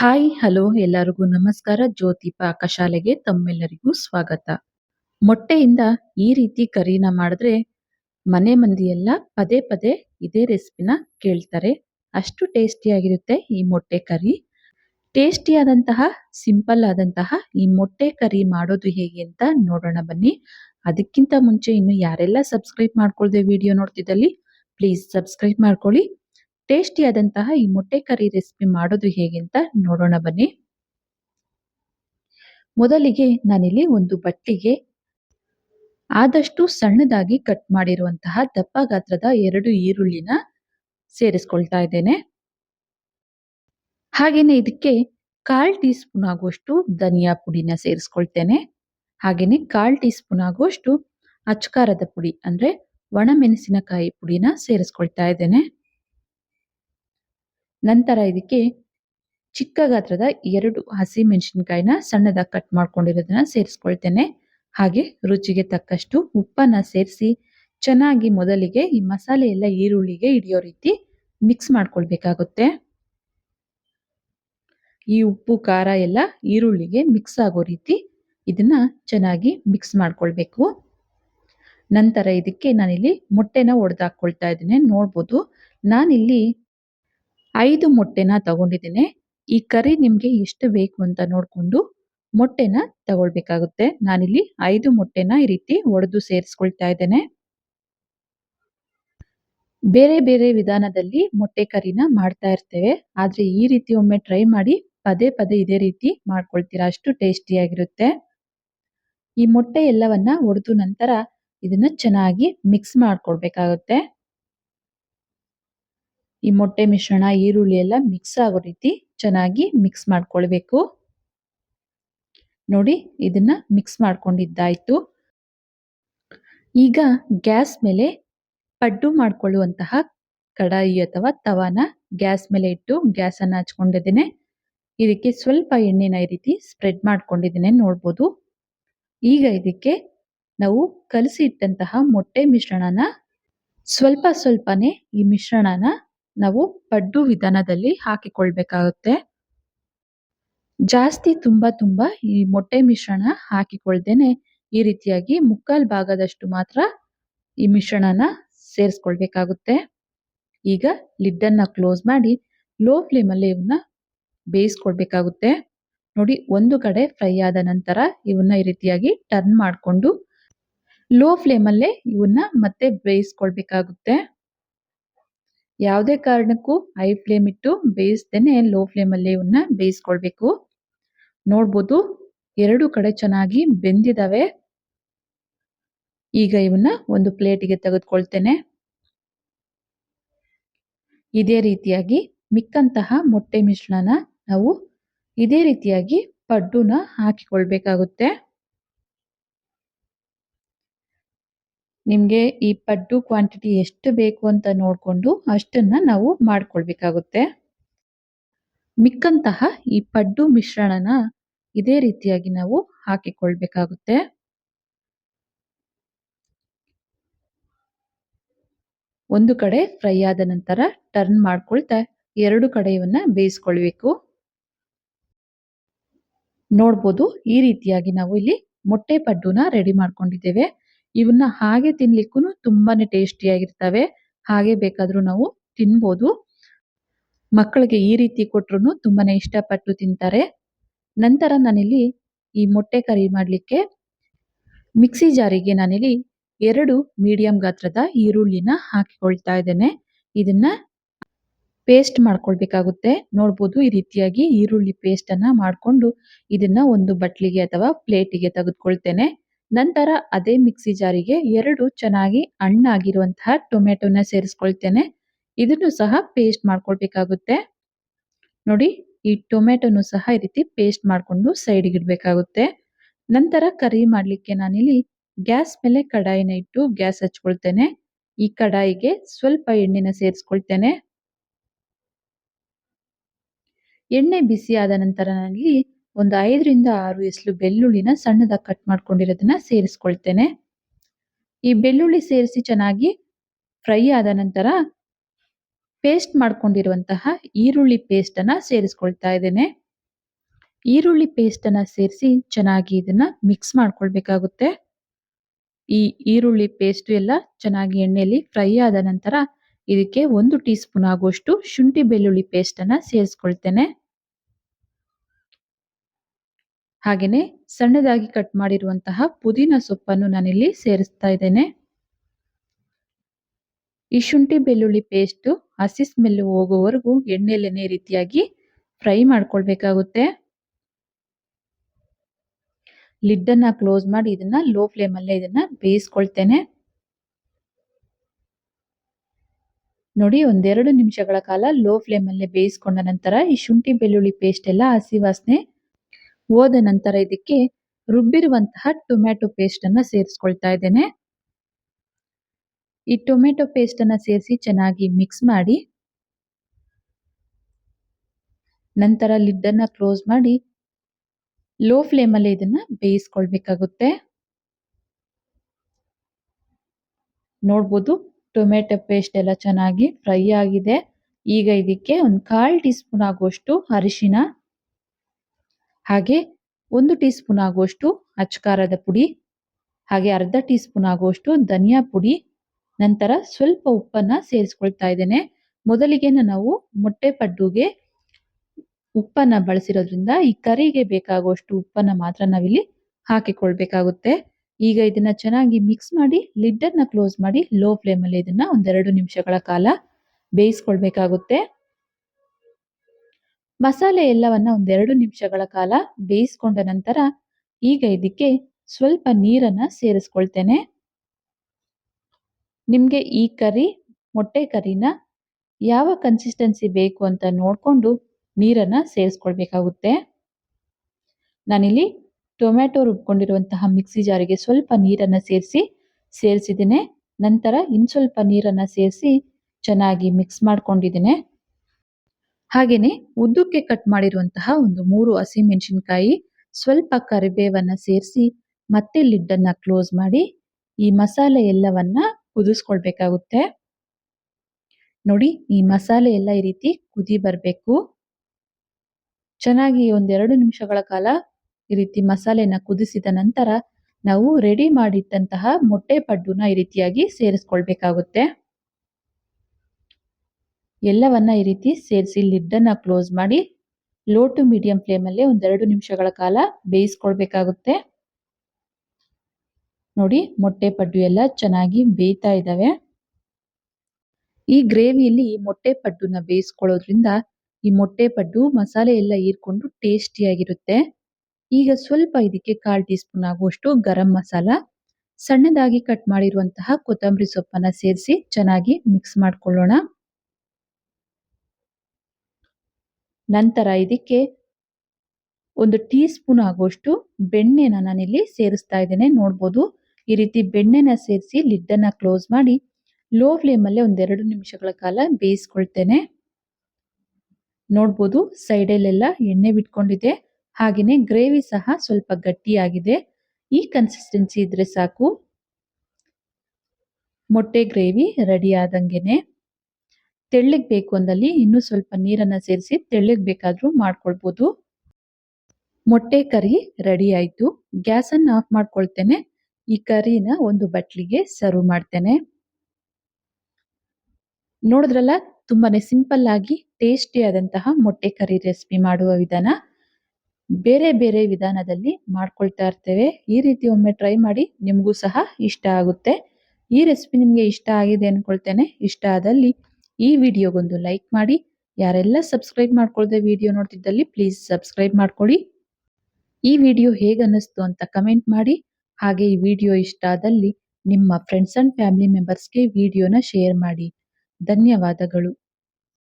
Hi hello ಎಲ್ಲರಿಗೂ ನಮಸ್ಕಾರ. ಜ್ಯೋತಿ ಪಾಕಶಾಲೆಗೆ ತಮ್ಮೆಲ್ಲರಿಗೂ ಸ್ವಾಗತ. ಮೊಟ್ಟೆಯಿಂದ ಈ ರೀತಿ ಕರಿನ ಮಾಡಿದ್ರೆ ಮನೆ ಮಂದಿಯೆಲ್ಲ ಪದೇ ಪದೇ ಇದೇ ರೆಸಿಪಿನ ಕೇಳ್ತಾರೆ. ಅಷ್ಟು ಟೇಸ್ಟಿಯಾಗಿರುತ್ತೆ ಈ ಮೊಟ್ಟೆ ಕರಿ. ಟೇಸ್ಟಿಯಾದಂತಹ ಸಿಂಪಲ್ ಆದಂತಹ ಈ ಮೊಟ್ಟೆ ಕರಿ ಮಾಡೋದು ಹೇಗೆ ಅಂತ ನೋಡೋಣ ಬನ್ನಿ. ಅದಕ್ಕಿಂತ ಮುಂಚೆ ಇನ್ನು ಯಾರೆಲ್ಲ ಸಬ್ಸ್ಕ್ರೈಬ್ ಮಾಡ್ಕೊಳ್ದೆ ವಿಡಿಯೋ ನೋಡ್ತಿದ್ದಲ್ಲಿ ಪ್ಲೀಸ್ ಸಬ್ಸ್ಕ್ರೈಬ್ ಮಾಡ್ಕೊಳ್ಳಿ. ಟೇಸ್ಟಿಯಾದಂತಹ ಈ ಮೊಟ್ಟೆ ಕರಿ ರೆಸಿಪಿ ಮಾಡೋದು ಹೇಗೆ ಅಂತ ನೋಡೋಣ ಬನ್ನಿ. ಮೊದಲಿಗೆ ನಾನಿಲ್ಲಿ ಒಂದು ಬಟ್ಟೆಗೆ ಆದಷ್ಟು ಸಣ್ಣದಾಗಿ ಕಟ್ ಮಾಡಿರುವಂತಹ ದಪ್ಪ ಗಾತ್ರದ ಎರಡು ಈರುಳ್ಳಿನ ಸೇರಿಸ್ಕೊಳ್ತಾ ಇದ್ದೇನೆ. ಹಾಗೆಯೇ ಇದಕ್ಕೆ ಕಾಲ್ ಟೀ ಸ್ಪೂನ್ ಆಗುವಷ್ಟು ಧನಿಯಾ ಪುಡಿನ ಸೇರಿಸ್ಕೊಳ್ತೇನೆ. ಹಾಗೇನೆ ಕಾಲ್ ಟೀ ಸ್ಪೂನ್ ಆಗುವಷ್ಟು ಅಚ್ಕಾರದ ಪುಡಿ ಅಂದ್ರೆ ಒಣಮೆಣಸಿನಕಾಯಿ ಪುಡಿನ ಸೇರಿಸ್ಕೊಳ್ತಾ ಇದ್ದೇನೆ. ನಂತರ ಇದಕ್ಕೆ ಚಿಕ್ಕ ಗಾತ್ರದ ಎರಡು ಹಸಿ ಮೆಣಸಿನಕಾಯಿನ ಸಣ್ಣದಾಗಿ ಕಟ್ ಮಾಡ್ಕೊಂಡಿರೋದನ್ನ ಸೇರಿಸ್ಕೊಳ್ತೇನೆ. ಹಾಗೆ ರುಚಿಗೆ ತಕ್ಕಷ್ಟು ಉಪ್ಪನ್ನ ಸೇರಿಸಿ ಚೆನ್ನಾಗಿ ಮೊದಲಿಗೆ ಈ ಮಸಾಲೆ ಎಲ್ಲ ಈರುಳ್ಳಿಗೆ ಹಿಡಿಯೋ ರೀತಿ ಮಿಕ್ಸ್ ಮಾಡ್ಕೊಳ್ಬೇಕಾಗುತ್ತೆ. ಈ ಉಪ್ಪು, ಖಾರ ಎಲ್ಲ ಈರುಳ್ಳಿಗೆ ಮಿಕ್ಸ್ ಆಗೋ ರೀತಿ ಇದನ್ನ ಚೆನ್ನಾಗಿ ಮಿಕ್ಸ್ ಮಾಡ್ಕೊಳ್ಬೇಕು. ನಂತರ ಇದಕ್ಕೆ ನಾನಿಲ್ಲಿ ಮೊಟ್ಟೆನ ಒಡೆದಾಕೊಳ್ತಾ ಇದ್ದೀನಿ. ನೋಡ್ಬೋದು ನಾನಿಲ್ಲಿ ಐದು ಮೊಟ್ಟೆನ ತಗೊಂಡಿದ್ದೀನಿ. ಈ ಕರಿ ನಿಮಗೆ ಎಷ್ಟು ಬೇಕು ಅಂತ ನೋಡಿಕೊಂಡು ಮೊಟ್ಟೆನ ತಗೊಳ್ಬೇಕಾಗುತ್ತೆ. ನಾನಿಲ್ಲಿ ಐದು ಮೊಟ್ಟೆನ ಈ ರೀತಿ ಒಡೆದು ಸೇರಿಸ್ಕೊಳ್ತಾ ಇದ್ದೇನೆ. ಬೇರೆ ಬೇರೆ ವಿಧಾನದಲ್ಲಿ ಮೊಟ್ಟೆ ಕರಿನ ಮಾಡ್ತಾ ಇರ್ತೇವೆ. ಆದ್ರೆ ಈ ರೀತಿ ಒಮ್ಮೆ ಟ್ರೈ ಮಾಡಿ ಪದೇ ಪದೇ ಇದೇ ರೀತಿ ಮಾಡ್ಕೊಳ್ತೀರಾ. ಅಷ್ಟು ಟೇಸ್ಟಿಯಾಗಿರುತ್ತೆ ಈ ಮೊಟ್ಟೆ ಎಲ್ಲವನ್ನ ಒಡೆದು ನಂತರ ಇದನ್ನ ಚೆನ್ನಾಗಿ ಮಿಕ್ಸ್ ಮಾಡ್ಕೊಳ್ಬೇಕಾಗುತ್ತೆ. ಈ ಮೊಟ್ಟೆ ಮಿಶ್ರಣ, ಈರುಳ್ಳಿ ಎಲ್ಲ ಮಿಕ್ಸ್ ಆಗೋ ರೀತಿ ಚೆನ್ನಾಗಿ ಮಿಕ್ಸ್ ಮಾಡ್ಕೊಳ್ಬೇಕು. ನೋಡಿ, ಇದನ್ನ ಮಿಕ್ಸ್ ಮಾಡ್ಕೊಂಡಿದ್ದಾಯ್ತು. ಈಗ ಗ್ಯಾಸ್ ಮೇಲೆ ಪಡ್ಡು ಮಾಡ್ಕೊಳ್ಳುವಂತಹ ಕಡಾಯಿ ಅಥವಾ ತವಾನ ಗ್ಯಾಸ್ ಮೇಲೆ ಇಟ್ಟು ಗ್ಯಾಸನ್ನು ಹಚ್ಕೊಂಡಿದ್ದೇನೆ. ಇದಕ್ಕೆ ಸ್ವಲ್ಪ ಎಣ್ಣೆನ ಈ ರೀತಿ ಸ್ಪ್ರೆಡ್ ಮಾಡ್ಕೊಂಡಿದ್ದೇನೆ, ನೋಡ್ಬೋದು. ಈಗ ಇದಕ್ಕೆ ನಾವು ಕಲಸಿ ಇಟ್ಟಂತಹ ಮೊಟ್ಟೆ ಮಿಶ್ರಣನ ಸ್ವಲ್ಪ ಸ್ವಲ್ಪನೇ ಈ ಮಿಶ್ರಣನ ನಾವು ಪಡ್ಡು ವಿಧಾನದಲ್ಲಿ ಹಾಕಿಕೊಳ್ಬೇಕಾಗುತ್ತೆ. ಜಾಸ್ತಿ ತುಂಬಾ ತುಂಬಾ ಈ ಮೊಟ್ಟೆ ಮಿಶ್ರಣ ಹಾಕಿಕೊಳ್ದೇನೆ ಈ ರೀತಿಯಾಗಿ ಮುಕ್ಕಾಲ್ ಭಾಗದಷ್ಟು ಮಾತ್ರ ಈ ಮಿಶ್ರಣನ ಸೇರಿಸ್ಕೊಳ್ಬೇಕಾಗುತ್ತೆ. ಈಗ ಲಿಡ್ ಅನ್ನ ಕ್ಲೋಸ್ ಮಾಡಿ ಲೋ ಫ್ಲೇಮ್ ಅಲ್ಲಿ ಇವನ್ನ ಬೇಯಿಸ್ಕೊಳ್ಬೇಕಾಗುತ್ತೆ. ನೋಡಿ, ಒಂದು ಕಡೆ ಫ್ರೈ ಆದ ನಂತರ ಇವನ್ನ ಈ ರೀತಿಯಾಗಿ ಟರ್ನ್ ಮಾಡಿಕೊಂಡು ಲೋ ಫ್ಲೇಮ್ ಅಲ್ಲೇ ಇವನ್ನ ಮತ್ತೆ ಬೇಯಿಸ್ಕೊಳ್ಬೇಕಾಗುತ್ತೆ. ಯಾವುದೇ ಕಾರಣಕ್ಕೂ ಹೈ ಫ್ಲೇಮ್ ಇಟ್ಟು ಬೇಯಿಸ್ದೇನೆ ಲೋ ಫ್ಲೇಮಲ್ಲಿ ಇವನ್ನ ಬೇಯಿಸ್ಕೊಳ್ಬೇಕು. ನೋಡ್ಬೋದು ಎರಡು ಕಡೆ ಚೆನ್ನಾಗಿ ಬೆಂದಿದಾವೆ. ಈಗ ಇವನ್ನ ಒಂದು ಪ್ಲೇಟಿಗೆ ತೆಗೆದುಕೊಳ್ತೇನೆ. ಇದೇ ರೀತಿಯಾಗಿ ಮಿಕ್ಕಂತಹ ಮೊಟ್ಟೆ ಮಿಶ್ರಣನ ನಾವು ಇದೇ ರೀತಿಯಾಗಿ ಪಡ್ಡುನ ಹಾಕಿಕೊಳ್ಬೇಕಾಗುತ್ತೆ. ನಿಮಗೆ ಈ ಪಡ್ಡು ಕ್ವಾಂಟಿಟಿ ಎಷ್ಟು ಬೇಕು ಅಂತ ನೋಡಿಕೊಂಡು ಅಷ್ಟನ್ನ ನಾವು ಮಾಡ್ಕೊಳ್ಬೇಕಾಗುತ್ತೆ. ಮಿಕ್ಕಂತಹ ಈ ಪಡ್ಡು ಮಿಶ್ರಣನ ಇದೇ ರೀತಿಯಾಗಿ ನಾವು ಹಾಕಿಕೊಳ್ಬೇಕಾಗುತ್ತೆ. ಒಂದು ಕಡೆ ಫ್ರೈ ಆದ ನಂತರ ಟರ್ನ್ ಮಾಡ್ಕೊಳ್ತಾ ಎರಡು ಕಡೆಯವನ್ನ ಬೇಯಿಸ್ಕೊಳ್ಬೇಕು. ನೋಡ್ಬೋದು ಈ ರೀತಿಯಾಗಿ ನಾವು ಇಲ್ಲಿ ಮೊಟ್ಟೆ ಪಡ್ಡುನ ರೆಡಿ ಮಾಡ್ಕೊಂಡಿದ್ದೇವೆ. ಇವನ್ನ ಹಾಗೆ ತಿನ್ಲಿಕ್ಕೂ ತುಂಬಾನೇ ಟೇಸ್ಟಿಯಾಗಿರ್ತವೆ. ಹಾಗೆ ಬೇಕಾದ್ರೂ ನಾವು ತಿನ್ಬೋದು. ಮಕ್ಕಳಿಗೆ ಈ ರೀತಿ ಕೊಟ್ರು ತುಂಬಾನೇ ಇಷ್ಟಪಟ್ಟು ತಿಂತಾರೆ. ನಂತರ ನಾನಿಲ್ಲಿ ಈ ಮೊಟ್ಟೆ ಕರಿ ಮಾಡಲಿಕ್ಕೆ ಮಿಕ್ಸಿ ಜಾರಿಗೆ ನಾನಿಲ್ಲಿ ಎರಡು ಮೀಡಿಯಂ ಗಾತ್ರದ ಈರುಳ್ಳಿನ ಹಾಕಿಕೊಳ್ತಾ ಇದ್ದೇನೆ. ಇದನ್ನ ಪೇಸ್ಟ್ ಮಾಡ್ಕೊಳ್ಬೇಕಾಗುತ್ತೆ. ನೋಡ್ಬೋದು ಈ ರೀತಿಯಾಗಿ ಈರುಳ್ಳಿ ಪೇಸ್ಟ್ ಅನ್ನ ಮಾಡಿಕೊಂಡು ಇದನ್ನ ಒಂದು ಬಟ್ಲಿಗೆ ಅಥವಾ ಪ್ಲೇಟಿಗೆ ತೆಗೆದುಕೊಳ್ತೇನೆ. ನಂತರ ಅದೇ ಮಿಕ್ಸಿ ಜಾರಿಗೆ ಎರಡು ಚೆನ್ನಾಗಿ ಹಣ್ಣಾಗಿರುವಂತಹ ಟೊಮೆಟೊನ ಸೇರಿಸ್ಕೊಳ್ತೇನೆ. ಇದನ್ನು ಸಹ ಪೇಸ್ಟ್ ಮಾಡ್ಕೊಳ್ಬೇಕಾಗುತ್ತೆ. ನೋಡಿ, ಈ ಟೊಮೆಟೊನು ಸಹ ಈ ರೀತಿ ಪೇಸ್ಟ್ ಮಾಡಿಕೊಂಡು ಸೈಡ್ಗೆ ಇಡಬೇಕಾಗುತ್ತೆ. ನಂತರ ಕರಿ ಮಾಡಲಿಕ್ಕೆ ನಾನಿಲ್ಲಿ ಗ್ಯಾಸ್ ಮೇಲೆ ಕಡಾಯಿನ ಇಟ್ಟು ಗ್ಯಾಸ್ ಹಚ್ಕೊಳ್ತೇನೆ. ಈ ಕಡಾಯಿಗೆ ಸ್ವಲ್ಪ ಎಣ್ಣೆನ ಸೇರಿಸ್ಕೊಳ್ತೇನೆ. ಎಣ್ಣೆ ಬಿಸಿ ಆದ ನಂತರ ನಾನಿಲ್ಲಿ ಒಂದು ಐದರಿಂದ ಆರು ಎಸ್ಲು ಬೆಳ್ಳುಳ್ಳಿನ ಸಣ್ಣದಾಗಿ ಕಟ್ ಮಾಡ್ಕೊಂಡಿರೋದನ್ನ ಸೇರಿಸ್ಕೊಳ್ತೇನೆ. ಈ ಬೆಳ್ಳುಳ್ಳಿ ಸೇರಿಸಿ ಚೆನ್ನಾಗಿ ಫ್ರೈ ಆದ ನಂತರ ಪೇಸ್ಟ್ ಮಾಡ್ಕೊಂಡಿರುವಂತಹ ಈರುಳ್ಳಿ ಪೇಸ್ಟ್ ಅನ್ನ ಸೇರಿಸ್ಕೊಳ್ತಾ ಇದ್ದೇನೆ. ಈರುಳ್ಳಿ ಪೇಸ್ಟನ್ನು ಸೇರಿಸಿ ಚೆನ್ನಾಗಿ ಇದನ್ನ ಮಿಕ್ಸ್ ಮಾಡ್ಕೊಳ್ಬೇಕಾಗುತ್ತೆ. ಈ ಈರುಳ್ಳಿ ಪೇಸ್ಟ್ ಎಲ್ಲ ಚೆನ್ನಾಗಿ ಎಣ್ಣೆಯಲ್ಲಿ ಫ್ರೈ ಆದ ನಂತರ ಇದಕ್ಕೆ ಒಂದು ಟೀ ಸ್ಪೂನ್ ಆಗುವಷ್ಟು ಶುಂಠಿ ಬೆಳ್ಳುಳ್ಳಿ ಪೇಸ್ಟನ್ನು ಸೇರಿಸ್ಕೊಳ್ತೇನೆ. ಹಾಗೆಯೇ ಸಣ್ಣದಾಗಿ ಕಟ್ ಮಾಡಿರುವಂತಹ ಪುದೀನ ಸೊಪ್ಪನ್ನು ನಾನಿಲ್ಲಿ ಸೇರಿಸ್ತಾ ಇದ್ದೇನೆ. ಈ ಶುಂಠಿ ಬೆಳ್ಳುಳ್ಳಿ ಪೇಸ್ಟ್ ಹಸಿ ಸ್ಮೆಲ್ ಹೋಗೋವರೆಗೂ ಎಣ್ಣೆಲೆನೆ ರೀತಿಯಾಗಿ ಫ್ರೈ ಮಾಡ್ಕೊಳ್ಬೇಕಾಗುತ್ತೆ. ಲಿಡ್ ಅನ್ನ ಕ್ಲೋಸ್ ಮಾಡಿ ಇದನ್ನ ಲೋ ಫ್ಲೇಮ್ ಅಲ್ಲೇ ಇದನ್ನ ಬೇಯಿಸ್ಕೊಳ್ತೇನೆ. ನೋಡಿ ಒಂದೆರಡು ನಿಮಿಷಗಳ ಕಾಲ ಲೋ ಫ್ಲೇಮ್ ಅಲ್ಲೇ ಬೇಯಿಸ್ಕೊಂಡ ನಂತರ ಈ ಶುಂಠಿ ಬೆಳ್ಳುಳ್ಳಿ ಪೇಸ್ಟ್ ಎಲ್ಲ ಹಸಿ ವಾಸನೆ ಹೋದ ನಂತರ ಇದಕ್ಕೆ ರುಬ್ಬಿರುವಂತಹ ಟೊಮ್ಯಾಟೊ ಪೇಸ್ಟ್ ಅನ್ನ ಸೇರಿಸ್ಕೊಳ್ತಾ ಇದ್ದೇನೆ. ಈ ಟೊಮೆಟೊ ಪೇಸ್ಟ್ ಅನ್ನ ಸೇರಿಸಿ ಚೆನ್ನಾಗಿ ಮಿಕ್ಸ್ ಮಾಡಿ, ನಂತರ ಲಿಡ್ ಅನ್ನ ಕ್ಲೋಸ್ ಮಾಡಿ ಲೋ ಫ್ಲೇಮ್ ಅಲ್ಲಿ ಇದನ್ನ ಬೇಯಿಸ್ಕೊಳ್ಬೇಕಾಗುತ್ತೆ. ನೋಡ್ಬೋದು ಟೊಮೆಟೊ ಪೇಸ್ಟ್ ಎಲ್ಲ ಚೆನ್ನಾಗಿ ಫ್ರೈ ಆಗಿದೆ. ಈಗ ಇದಕ್ಕೆ ಒಂದು ಕಾಲ್ ಟೀ ಸ್ಪೂನ್ ಆಗುವಷ್ಟು ಅರಿಶಿನ ಹಾಗೆ ಒಂದು ಟೀ ಸ್ಪೂನ್ ಆಗುವಷ್ಟು ಅಚ್ಕಾರದ ಪುಡಿ, ಹಾಗೆ ಅರ್ಧ ಟೀ ಸ್ಪೂನ್ ಆಗುವಷ್ಟು ಧನಿಯಾ ಪುಡಿ, ನಂತರ ಸ್ವಲ್ಪ ಉಪ್ಪನ್ನು ಸೇರಿಸ್ಕೊಳ್ತಾ ಇದ್ದೇನೆ. ಮೊದಲಿಗೆ ನಾವು ಮೊಟ್ಟೆ ಪಡ್ಡುಗೆ ಉಪ್ಪನ್ನು ಬಳಸಿರೋದ್ರಿಂದ ಈ ಕರಿಗೆ ಬೇಕಾಗುವಷ್ಟು ಉಪ್ಪನ್ನು ಮಾತ್ರ ನಾವಿಲ್ಲಿ ಹಾಕಿಕೊಳ್ಬೇಕಾಗುತ್ತೆ. ಈಗ ಇದನ್ನ ಚೆನ್ನಾಗಿ ಮಿಕ್ಸ್ ಮಾಡಿ ಲಿಡ್ ಅನ್ನ ಕ್ಲೋಸ್ ಮಾಡಿ ಲೋ ಫ್ಲೇಮಲ್ಲಿ ಇದನ್ನ ಒಂದೆರಡು ನಿಮಿಷಗಳ ಕಾಲ ಬೇಯಿಸ್ಕೊಳ್ಬೇಕಾಗುತ್ತೆ. ಮಸಾಲೆ ಎಲ್ಲವನ್ನ ಒಂದೆರಡು ನಿಮಿಷಗಳ ಕಾಲ ಬೇಯಿಸ್ಕೊಂಡ ನಂತರ ಈಗ ಇದಕ್ಕೆ ಸ್ವಲ್ಪ ನೀರನ್ನ ಸೇರಿಸ್ಕೊಳ್ತೇನೆ. ನಿಮಗೆ ಈ ಕರಿ, ಮೊಟ್ಟೆ ಕರಿನ ಯಾವ ಕನ್ಸಿಸ್ಟೆನ್ಸಿ ಬೇಕು ಅಂತ ನೋಡ್ಕೊಂಡು ನೀರನ್ನ ಸೇರಿಸ್ಕೊಳ್ಬೇಕಾಗುತ್ತೆ. ನಾನಿಲ್ಲಿ ಟೊಮ್ಯಾಟೊ ರುಬ್ಕೊಂಡಿರುವಂತಹ ಮಿಕ್ಸಿ ಜಾರಿಗೆ ಸ್ವಲ್ಪ ನೀರನ್ನ ಸೇರಿಸಿ, ಸೇರಿಸಿದ್ದೇನೆ. ನಂತರ ಇನ್ ಸ್ವಲ್ಪ ನೀರನ್ನ ಸೇರಿಸಿ ಚೆನ್ನಾಗಿ ಮಿಕ್ಸ್ ಮಾಡ್ಕೊಂಡಿದ್ದೇನೆ. ಹಾಗೇನೆ ಉದ್ದಕ್ಕೆ ಕಟ್ ಮಾಡಿರುವಂತಹ ಒಂದು ಮೂರು ಹಸಿಮೆಣಸಿನಕಾಯಿ ಸ್ವಲ್ಪ ಕರಿಬೇವನ್ನ ಸೇರಿಸಿ ಮತ್ತೆ ಲಿಡ್ ಅನ್ನ ಕ್ಲೋಸ್ ಮಾಡಿ ಈ ಮಸಾಲೆ ಎಲ್ಲವನ್ನ ಕುದಿಸ್ಕೊಳ್ಬೇಕಾಗುತ್ತೆ. ನೋಡಿ ಈ ಮಸಾಲೆ ಎಲ್ಲ ಈ ರೀತಿ ಕುದಿ ಬರಬೇಕು. ಚೆನ್ನಾಗಿ ಒಂದೆರಡು ನಿಮಿಷಗಳ ಕಾಲ ಈ ರೀತಿ ಮಸಾಲೆನ ಕುದಿಸಿದ ನಂತರ ನಾವು ರೆಡಿ ಮಾಡಿಟ್ಟಂತಹ ಮೊಟ್ಟೆ ಪಡ್ಡುನ ಈ ರೀತಿಯಾಗಿ ಸೇರಿಸ್ಕೊಳ್ಬೇಕಾಗುತ್ತೆ. ಎಲ್ಲವನ್ನ ಈ ರೀತಿ ಸೇರಿಸಿ ಲಿಡ್ಡನ್ನ ಕ್ಲೋಸ್ ಮಾಡಿ ಲೋ ಟು ಮೀಡಿಯಂ ಅಲ್ಲಿ ಒಂದೆರಡು ನಿಮಿಷಗಳ ಕಾಲ ಬೇಯಿಸ್ಕೊಳ್ಬೇಕಾಗುತ್ತೆ. ನೋಡಿ ಮೊಟ್ಟೆ ಪಡ್ಡು ಎಲ್ಲ ಚೆನ್ನಾಗಿ ಬೇಯ್ತಾ ಇದ್ದಾವೆ. ಈ ಗ್ರೇವಿಯಲ್ಲಿ ಮೊಟ್ಟೆ ಪಡ್ಡುನ ಬೇಯಿಸ್ಕೊಳ್ಳೋದ್ರಿಂದ ಈ ಮೊಟ್ಟೆ ಪಡ್ಡು ಮಸಾಲೆ ಎಲ್ಲ ಹೀರ್ಕೊಂಡು ಟೇಸ್ಟಿಯಾಗಿರುತ್ತೆ ಈಗ ಸ್ವಲ್ಪ ಇದಕ್ಕೆ ಕಾಲ್ ಟೀ ಸ್ಪೂನ್ ಆಗುವಷ್ಟು ಗರಂ ಮಸಾಲ, ಸಣ್ಣದಾಗಿ ಕಟ್ ಮಾಡಿರುವಂತಹ ಕೊತ್ತಂಬರಿ ಸೊಪ್ಪನ್ನ ಸೇರಿಸಿ ಚೆನ್ನಾಗಿ ಮಿಕ್ಸ್ ಮಾಡ್ಕೊಳ್ಳೋಣ. ನಂತರ ಇದಕ್ಕೆ ಒಂದು ಟೀ ಸ್ಪೂನ್ ಆಗುವಷ್ಟು ಬೆಣ್ಣೆನ ನಾನಿಲ್ಲಿ ಸೇರಿಸ್ತಾ ಇದ್ದೇನೆ. ನೋಡ್ಬೋದು, ಈ ರೀತಿ ಬೆಣ್ಣೆನ ಸೇರಿಸಿ ಲಿಡ್ಡನ್ನು ಕ್ಲೋಸ್ ಮಾಡಿ ಲೋ ಫ್ಲೇಮಲ್ಲೇ ಒಂದೆರಡು ನಿಮಿಷಗಳ ಕಾಲ ಬೇಯಿಸ್ಕೊಳ್ತೇನೆ. ನೋಡ್ಬೋದು, ಸೈಡಲ್ಲೆಲ್ಲ ಎಣ್ಣೆ ಬಿಟ್ಕೊಂಡಿದೆ. ಹಾಗೆಯೇ ಗ್ರೇವಿ ಸಹ ಸ್ವಲ್ಪ ಗಟ್ಟಿಯಾಗಿದೆ. ಈ ಕನ್ಸಿಸ್ಟೆನ್ಸಿ ಇದ್ರೆ ಸಾಕು. ಮೊಟ್ಟೆ ಗ್ರೇವಿ ರೆಡಿ ಆದಂಗೆನೆ. ತೆಳ್ಳಗೆ ಬೇಕು ಅಂದಲ್ಲಿ ಇನ್ನೂ ಸ್ವಲ್ಪ ನೀರನ್ನ ಸೇರಿಸಿ ತೆಳ್ಳಗೆ ಬೇಕಾದರೂ ಮಾಡ್ಕೊಳ್ಬೋದು. ಮೊಟ್ಟೆ ಕರಿ ರೆಡಿ ಆಯ್ತು. ಗ್ಯಾಸನ್ನು ಆಫ್ ಮಾಡ್ಕೊಳ್ತೇನೆ. ಈ ಕರಿನ ಒಂದು ಬಟ್ಲಿಗೆ ಸರ್ವ್ ಮಾಡ್ತೇನೆ. ನೋಡಿದ್ರಲ್ಲ, ತುಂಬಾನೇ ಸಿಂಪಲ್ ಆಗಿ ಟೇಸ್ಟಿ ಆದಂತಹ ಮೊಟ್ಟೆ ಕರಿ ರೆಸಿಪಿ ಮಾಡುವ ವಿಧಾನ. ಬೇರೆ ಬೇರೆ ವಿಧಾನದಲ್ಲಿ ಮಾಡ್ಕೊಳ್ತಾ ಇರ್ತೇವೆ. ಈ ರೀತಿ ಒಮ್ಮೆ ಟ್ರೈ ಮಾಡಿ ನಿಮಗೂ ಸಹ ಇಷ್ಟ ಆಗುತ್ತೆ. ಈ ರೆಸಿಪಿ ನಿಮಗೆ ಇಷ್ಟ ಆಗಿದೆ ಅಂದ್ಕೊಳ್ತೇನೆ ಇಷ್ಟ ಆದಲ್ಲಿ ಈ ವಿಡಿಯೋಗೊಂದು ಲೈಕ್ ಮಾಡಿ. ಯಾರೆಲ್ಲ ಸಬ್ಸ್ಕ್ರೈಬ್ ಮಾಡ್ಕೊಳ್ಳದೆ ವಿಡಿಯೋ ನೋಡ್ತಿದ್ದಲ್ಲಿ ಪ್ಲೀಸ್ ಸಬ್ಸ್ಕ್ರೈಬ್ ಮಾಡ್ಕೊಳ್ಳಿ ಈ ವಿಡಿಯೋ ಹೇಗೆ ಅನ್ನಿಸ್ತು ಅಂತ ಕಮೆಂಟ್ ಮಾಡಿ. ಹಾಗೆ ಈ ವಿಡಿಯೋ ಇಷ್ಟ ಆದಲ್ಲಿ ನಿಮ್ಮ ಫ್ರೆಂಡ್ಸ್ ಅಂಡ್ ಫ್ಯಾಮಿಲಿ ಮೆಂಬರ್ಸ್ಗೆ ವಿಡಿಯೋನ ಶೇರ್ ಮಾಡಿ. ಧನ್ಯವಾದಗಳು.